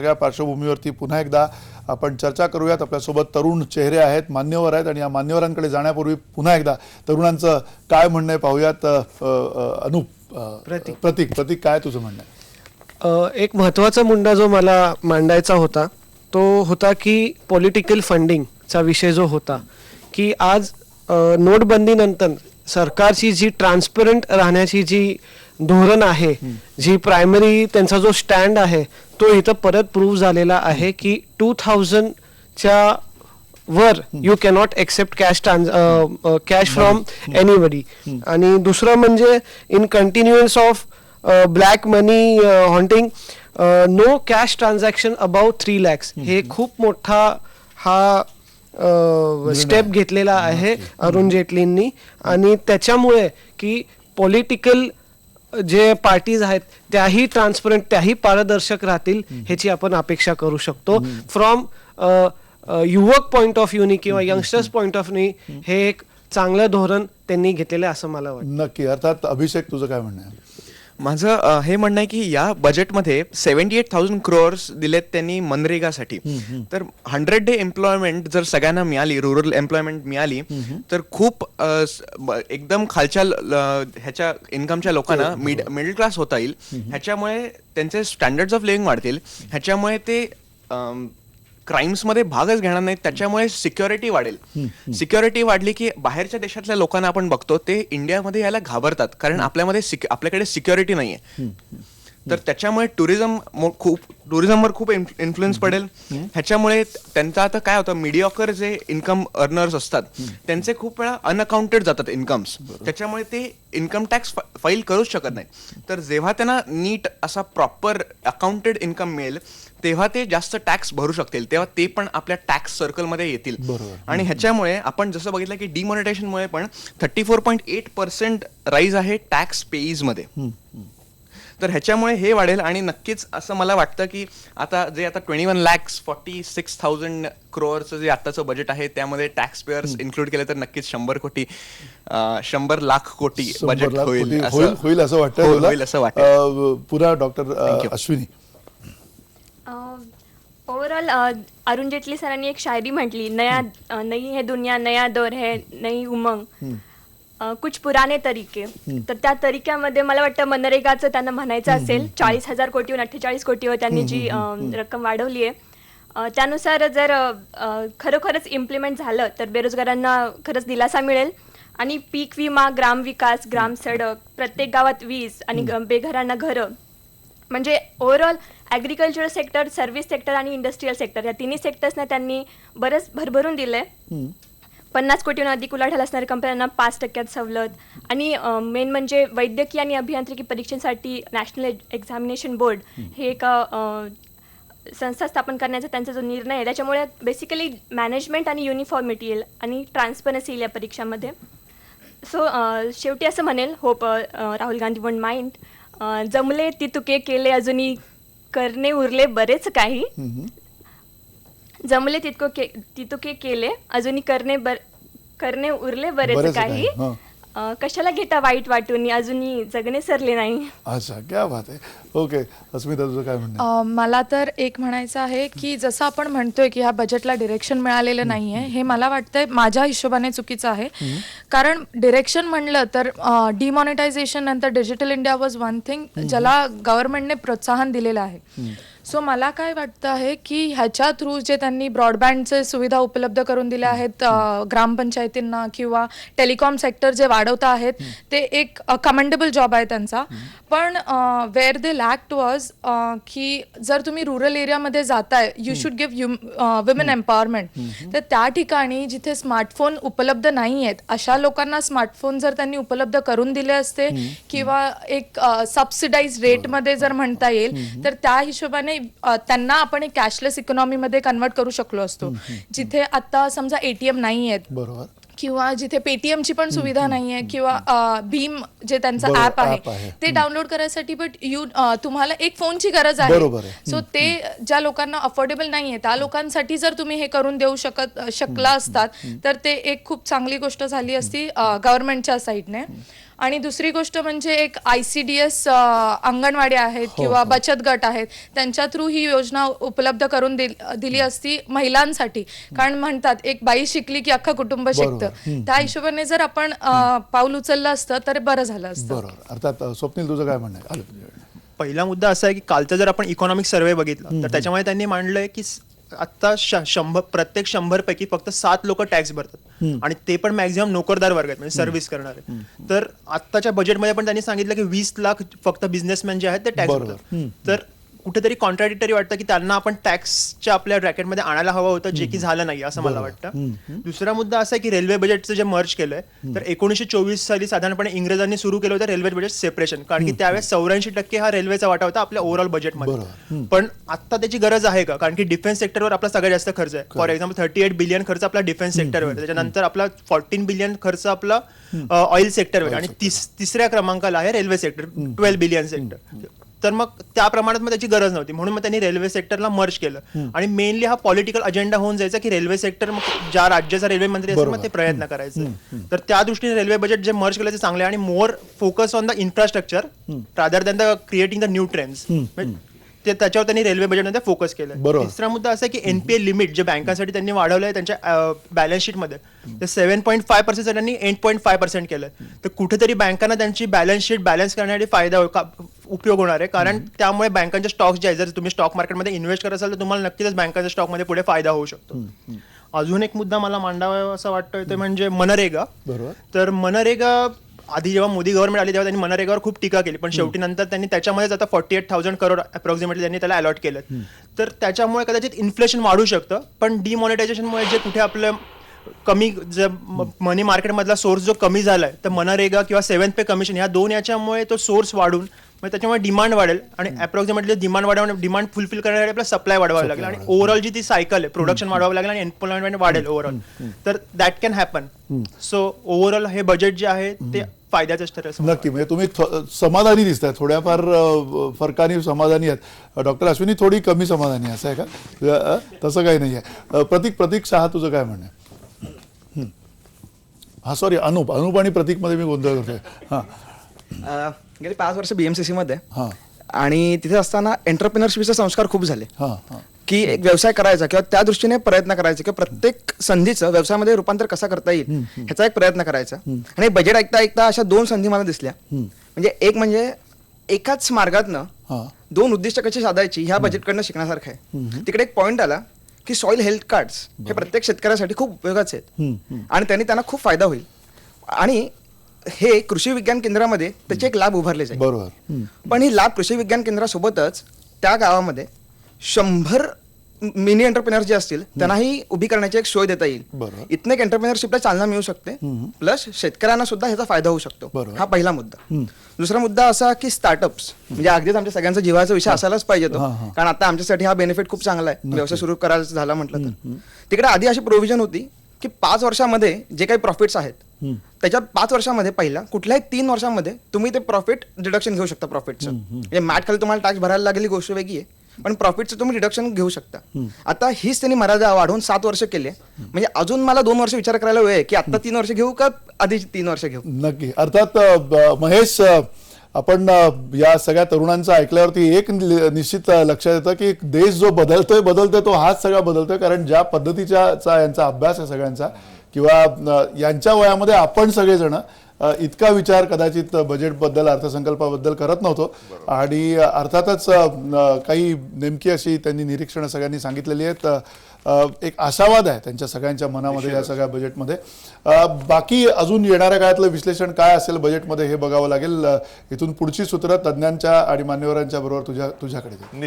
सगळ्या पार्श्वभूमीवरती पुन्हा एकदा आपण चर्चा करूयात. आपल्यासोबत तरुण चेहरे आहेत मान्यवर आहेत आणि या मान्यवरांकडे जाण्यापूर्वी पुन्हा एकदा तरुणांचं काय म्हणणं आहे पाहूयात. अनुप प्रतीक. प्रतीक प्रतीक काय तुझं म्हणणं आहे? एक महत्त्वाचा मुद्दा जो मला मांडायचा होता तो होता की पॉलिटिकल फंडिंगचा विषय जो होता की आज नोटबंदीनंतर सरकारची जी ट्रान्सपरंट राहण्याची जी धोरण आहे. जी प्रायमरी त्यांचा जो स्टँड आहे तो इथं परत प्रूव्ह झालेला आहे की टू थाउजंडच्या वर you cannot accept cash cash from anybody आणि दुसरं म्हणजे in continuance of black money haunting no cash transaction about three lakhs हे खूप मोठा हा स्टेप घेतलेला आहे अरुण जेटलींनी. आणि त्याच्यामुळे की पॉलिटिकल जे पार्टीज आहेत त्याही ट्रान्सपरंट त्याही पारदर्शक राहतील ह्याची आपण अपेक्षा करू शकतो. फ्रॉम युवक पॉइंट ऑफ व्ह्यूनी किंवा यंगस्टर्स पॉइंट ऑफ व्ह्यूनी हे एक चांगलं धोरण त्यांनी घेतलेलं आहे असं मला वाटतं. नक्की. अर्थात अभिषेक तुझं काय म्हणणं आहे? माझं हे म्हणणं आहे की या बजेटमध्ये सेव्हन्टी एट थाउजंड क्रोअर्स दिलेत त्यांनी मनरेगासाठी. तर हंड्रेड डे एम्प्लॉयमेंट जर सगळ्यांना मिळाली रुरल एम्प्लॉयमेंट मिळाली तर खूप एकदम खालच्या ह्याच्या इन्कमच्या लोकांना मिड मिडल क्लास होता येईल. ह्याच्यामुळे त्यांचे स्टँडर्ड्स ऑफ लिव्हिंग वाढतील. ह्याच्यामुळे ते क्राईम्समध्ये भागच घेणार नाहीत त्याच्यामुळे सिक्युरिटी वाढेल. सिक्युरिटी वाढली की बाहेरच्या देशातल्या लोकांना आपण बघतो ते इंडियामध्ये यायला घाबरतात. कारण आपल्यामध्ये आपल्याकडे सिक्युरिटी नाहीये. तर त्याच्यामुळे टुरिझम खूप टुरिझमवर खूप इन्फ्लुएन्स पडेल. ह्याच्यामुळे त्यांचं आता काय होतं मीडियाकर जे इन्कम अर्नर्स असतात त्यांचे खूप वेळा अनअकाउंटेड जातात इन्कम्स त्याच्यामुळे ते इन्कम टॅक्स फाईल करूच शकत नाही. तर जेव्हा त्यांना नीट असा प्रॉपर अकाउंटेड इन्कम मिळेल तेव्हा ते जास्त टॅक्स भरू शकतील. तेव्हा ते पण आपल्या टॅक्स सर्कलमध्ये येतील. आणि ह्याच्यामुळे आपण जसं बघितलं की डिमॉनिटायझेशनमुळे पण thirty four point eight percent rise आहे टॅक्स पेईजमध्ये तर ह्याच्यामुळे हे वाढेल आणि नक्कीच असं मला वाटतं की आता जे आता twenty one lakhs forty six thousand क्रोअरचं जे आताचं बजेट आहे त्यामध्ये टॅक्स पेअर्स इन्क्लूड केले तर नक्कीच शंभर कोटी शंभर लाख कोटी बजेट होईल होईल असं वाटतं हो-? होईल असं वाटतं पुन्हा डॉक्टर. अश्विनी. ओवरऑल अरुण जेटली सरांनी एक शायरी म्हटली नया नई है दुनिया नया दौर है नई उमंग. अ, कुछ पुराने तरीके. तर त्या तरीक्यामध्ये मला वाटतं मनरेगाचं त्यांना म्हणायचं असेल. चाळीस हजार कोटीहून अठ्ठेचाळीस कोटीवर त्यांनी जी अ, रक्कम वाढवली आहे. त्यानुसार जर अ, अ, खरोखरच इम्प्लिमेंट झालं तर बेरोजगारांना खरंच दिलासा मिळेल. आणि पीक विमा ग्रामविकास ग्राम सडक प्रत्येक गावात वीज आणि ग- बेघरांना घरं. म्हणजे overall agriculture sector service sector आणि इंडस्ट्रीयल सेक्टर या तिन्ही सेक्टर्सना त्यांनी बरंच भरभरून दिलंय. पन्नास कोटीहून अधिक उलाढाल असणाऱ्या कंपन्यांना पाच टक्क्यात सवलत आणि मेन म्हणजे वैद्यकीय आणि अभियांत्रिकी परीक्षेसाठी नॅशनल एक्झामिनेशन बोर्ड हे एक संस्था स्थापन करण्याचा त्यांचा जो निर्णय आहे त्याच्यामुळे बेसिकली मॅनेजमेंट आणि युनिफॉर्मिटी येईल आणि ट्रान्सपरन्सी येईल या परीक्षांमध्ये. सो शेवटी असं म्हणेल hope Rahul Gandhi one mind जमले तितुके केले अजूनही करणे उरले बरेच काही. जमले तितको के तितुके केले अजूनही करणे बर करणे उरले बरेच काही. अं, कशाला घेता वाईट वाटून? अजूनही जगणे सरले नाही. अच्छा क्या बात आहे. ओके अस्मिता तुझं काय म्हणणं आहे? अ, मला तर एक म्हणायचं आहे की जसं आपण म्हणतोय की ह्या बजेटला डिरेक्शन मिळालेलं नाहीये हे मला वाटतंय माझ्या हिशोबाने चुकीचं आहे. कारण डिरेक्शन म्हणलं तर डिमॉनिटायझेशन नंतर digital India was one thing ज्याला गव्हर्नमेंटने प्रोत्साहन दिलेलं आहे. सो मला काय वाटतं आहे की ह्याच्या थ्रू जे त्यांनी ब्रॉडबँडचे सुविधा उपलब्ध करून दिल्या आहेत ग्रामपंचायतींना किंवा टेलिकॉम सेक्टर जे वाढवता आहेत ते एक कमेंडेबल जॉब आहे त्यांचा. पण वेअर दे लॅक्ट वॉज की जर तुम्ही रुरल एरियामध्ये जाताय you should give women empowerment तर त्या ठिकाणी जिथे स्मार्टफोन उपलब्ध नाही आहेत अशा लोकांना स्मार्टफोन जर त्यांनी उपलब्ध करून दिले असते किंवा एक सबसिडाईज रेटमध्ये जर म्हणता येईल तर त्या हिशोबाने त्यांना आपण एक कॅशलेस इकॉनॉमीमध्ये कन्वर्ट करू शकलो असतो. जिथे आता समजा एटीएम नाही आहेत बरोबर. किंवा जिथे पेटीएमची पण सुविधा नाहीये किंवा अ, भीम जे त्यांचं ऍप आहे आहे. ते डाउनलोड करायसाठी बट यू तुम्हाला एक फोनची गरज आहे. आहे. सो ते ज्या लोकांना अफोर्डेबल नाहीये त्या लोकांसाठी जर तुम्ही हे करून देऊ शकत शकला असतात तर ते एक खूप चांगली गोष्ट झाली असती गव्हर्नमेंटच्या साईडने आणि दुसरी गोष्ट म्हणजे एक I C D S anganwadi आहेत किंवा बचत गट आहेत त्यांच्या थ्रू ही योजना उपलब्ध करून दिल- असती महिलांसाठी. कारण म्हणतात एक बाई शिकली की अख्खं कुटुंब शिकतं. त्या हिशोबाने जर आपण पाऊल उचललं असतं तर बरं झालं असतं. बरोबर. अर्थात स्वप्नील तुझं काय म्हणणं आहे. पहिला मुद्दा असा आहे की कालचा जर आपण इकॉनॉमिक सर्वे बघितला तर त्याच्यामध्ये त्यांनी मांडलंय की आता शंभर प्रत्येक शंभर पैकी फक्त सात लोक टॅक्स भरतात. आणि ते पण मॅक्झिमम नोकरदार वर्ग आहेत म्हणजे सर्व्हिस करणारे. तर आत्ताच्या बजेटमध्ये पण त्यांनी सांगितलं की वीस लाख फक्त बिझनेसमॅन जे आहेत ते टॅक्स. भरतात. तर कुठेतरी कॉन्ट्रॅडिक्टरी वाटतं की त्यांना आपण टॅक्सच्या आपल्या ब्रॅकेटमध्ये आणायला हवं होतं जे की झालं नाही असं मला वाटतं. दुसरा मुद्दा असा आहे की रेल्वे बजेटचं जे मर्ज केलंय तर एकोणीसशे चोवीस साली साधारणपणे इंग्रजांनी सुरू केलं होतं रेल्वे बजेट सेपरेशन कारण की त्यावेळेस चौऱ्याऐंशी टक्के हा रेल्वेचा वाटा होता आपल्या ओव्हरऑल बजेटमध्ये पण आता त्याची गरज आहे का? कारण की डिफेन्स सेक्टरवर आपला सगळ्यात जास्त खर्च आहे. For example thirty eight billion खर्च आपला डिफेन्स सेक्टरवर आहे त्याच्यानंतर आपला फोर्टीन बिलियन खर्च आपला ऑइल सेक्टरवर आणि तिस- तिसऱ्या क्रमांकाला आहे railway sector twelve billion sector तर मग त्या प्रमाणात मग त्याची गरज नव्हती. म्हणून मग त्यांनी रेल्वे सेक्टरला मर्ज केलं. आणि मेनली हा पॉलिटिकल अजेंडा होऊन जायचा की रेल्वे सेक्टर मग ज्या राज्याचा रेल्वे मंत्री असेल मग ते प्रयत्न करायचे. तर त्या दृष्टीने रेल्वे बजेट जे मर्ज केलं ते चांगलं आणि more focus on the infrastructure rather than the creating the new trains ते त्याच्यावर त्यांनी रेल्वे बजेटमध्ये फोकस केलं. तिसरा मुद्दा असा की एनपीए लिमिट जे बँकांसाठी त्यांनी वाढवलं आहे त्यांच्या बॅलन्स शीटमध्ये ते सेव्हन पॉईंट फाय पर्सेंट त्यांनी एट पॉईंट फाय पर्सेंट केलं. तर कुठेतरी बँकांना त्यांची बॅलन्स शीट बॅलन्स करण्यासाठी फायदा हो- उपयोग होणार आहे. कारण त्यामुळे बँकांचे स्टॉक्स जे आहेत जर तुम्ही स्टॉक मार्केटमध्ये इन्व्हेस्ट करत असाल तर तुम्हाला नक्कीच बँकांच्या स्टॉकमध्ये पुढे फायदा होऊ शकतो. अजून एक मुद्दा मला मांडावा असं वाटतोय ते म्हणजे मनरेगा. बरोबर. तर मनरेगा आधी जेव्हा मोदी गव्हर्नमेंट आली तेव्हा त्यांनी मनरेगावर खूप टीका केली. पण शेवटी नंतर त्यांनी त्याच्यामध्येच आता forty eight thousand crore approximately त्यांनी त्याला अलॉट केलं. तर त्याच्यामुळे कदाचित इन्फ्लेशन वाढू शकतं पण डिमॉनिटायझेशनमुळे जे कुठे आपलं कमी जे मनी मार्केटमधला सोर्स जो कमी झालाय तर मनरेगा किंवा सेव्हन्थ पे कमिशन ह्या दोन याच्यामुळे तो सोर्स वाढून मग त्याच्यामुळे डिमांड वाढेल आणि अप्रॉक्सिमेटली डिमांड वाढवणे डिमांड फुलफिल करण्यासाठी आपला सप्लाय वाढवावा लागेल आणि ओव्हरऑल जी ती सायकल आहे प्रोडक्शन वाढवावं लागेल आणि एम्प्लॉयमेंट वाढेल ओव्हरऑल तर that can happen so overall हे बजेट जे आहे ते फायद्याचंच ठरेल नक्की. म्हणजे तुम्ही समाधानी दिसताय. थोड्याफार फरकाने समाधानी आहेत. डॉक्टर अश्विनी थोडी कमी समाधानी असं आहे का? तसं काही नाही आहे प्रतीक प्रतीक शहा तुझं काय म्हणणं हं. हा सॉरी अनुप. अनुप आणि प्रतीकमध्ये मी गोंधळ करतोय. हां. अ, गेली पाच वर्ष बीएमसीसी मध्ये. हां. आणि तिथे असताना एंटरप्रिनरशिपचे संस्कार खूप झाले. हां हां. की एक व्यवसाय करायचा किंवा त्या दृष्टीने प्रयत्न करायचे किंवा प्रत्येक संधीचं व्यवसायामध्ये रूपांतर कसा करता येईल ह्याचा एक प्रयत्न करायचा. आणि बजेट ऐकता ऐकता अशा दोन संधी मला दिसल्या. म्हणजे एक म्हणजे एकाच मार्गातनं हां. दोन उद्दिष्ट कशी साधायची ह्या बजेटकडनं शिकण्यासारखं आहे. तिकडे एक पॉईंट आला की सॉइल हेल्थ कार्ड्स हे प्रत्येक शेतकऱ्यासाठी खूप उपयोगाचे आहेत. आणि त्यांनी त्यांना खूप फायदा होईल. आणि हे कृषी विज्ञान केंद्रामध्ये त्याचे एक लाभ उभारले जाईल. बरोबर. पण ही लाभ कृषी विज्ञान केंद्रासोबतच त्या गावामध्ये शंभर मिनी एंटरप्रिनर जे असतील त्यांनाही उभी करण्याची एक सोय देता येईल. बरोबर. इथनं एक एंटरप्रिनरशिपला चालना मिळू शकते. प्लस शेतकऱ्यांना सुद्धा ह्याचा फायदा होऊ शकतो. हा पहिला मुद्दा. दुसरा मुद्दा असा की स्टार्टअप्स म्हणजे अगदीच आमच्या सगळ्यांचा जिव्हाचा विषय असायलाच पाहिजे तो. कारण आता आमच्यासाठी हा बेनिफिट खूप चांगला आहे. व्यवसाय सुरू करायचा झाला म्हटलं तर. तिकडे आधी अशी प्रोव्हिजन होती की पाच वर्षामध्ये जे काही प्रॉफिट्स आहेत त्याच्यात पाच वर्षामध्ये पहिला कुठल्याही तीन वर्षामध्ये तुम्ही ते प्रॉफिट डिडक्शन घेऊ शकता प्रॉफिटचं म्हणजे मॅट खाली तुम्हाला टॅक्स भरायला लागेल गोष्ट वेगळी आहे पण प्रॉफिटचं तुम्ही डिडक्शन घेऊ शकता. आता हीच त्यांनी मर्यादा वाढवून सात वर्ष केले म्हणजे अजून मला दोन वर्ष विचार करायला वेळ आहे की आता तीन वर्ष घेऊ का आधी तीन वर्ष घेऊ? नक्की. अर्थात महेश आपण या सगळ्या तरुणांचं ऐकल्यावरती एक निश्चित लक्षात येतं की देश जो बदलतोय बदलतोय तो हाच सगळा बदलतोय कारण ज्या पद्धतीच्या यांचा अभ्यास आहे सगळ्यांचा किंवा यांच्या वयामध्ये आपण सगळेजण इतका विचार कदाचित बजेटबद्दल अर्थसंकल्पाबद्दल करत नव्हतो. आणि अर्थातच काही नेमकी अशी त्यांनी निरीक्षणं सगळ्यांनी सांगितलेली आहेत. एक आशावाद आहे त्यांच्या सगळ्यांच्या मनामध्ये या सगळ्या बजेटमध्ये. बाकी अजून येणाऱ्या काळातलं विश्लेषण काय असेल बजेटमध्ये हे बघावं लागेल. इथून पुढची सूत्र तज्ज्ञांच्या आणि मान्यवरांच्या बरोबर तुझ्या तुझ्याकडे.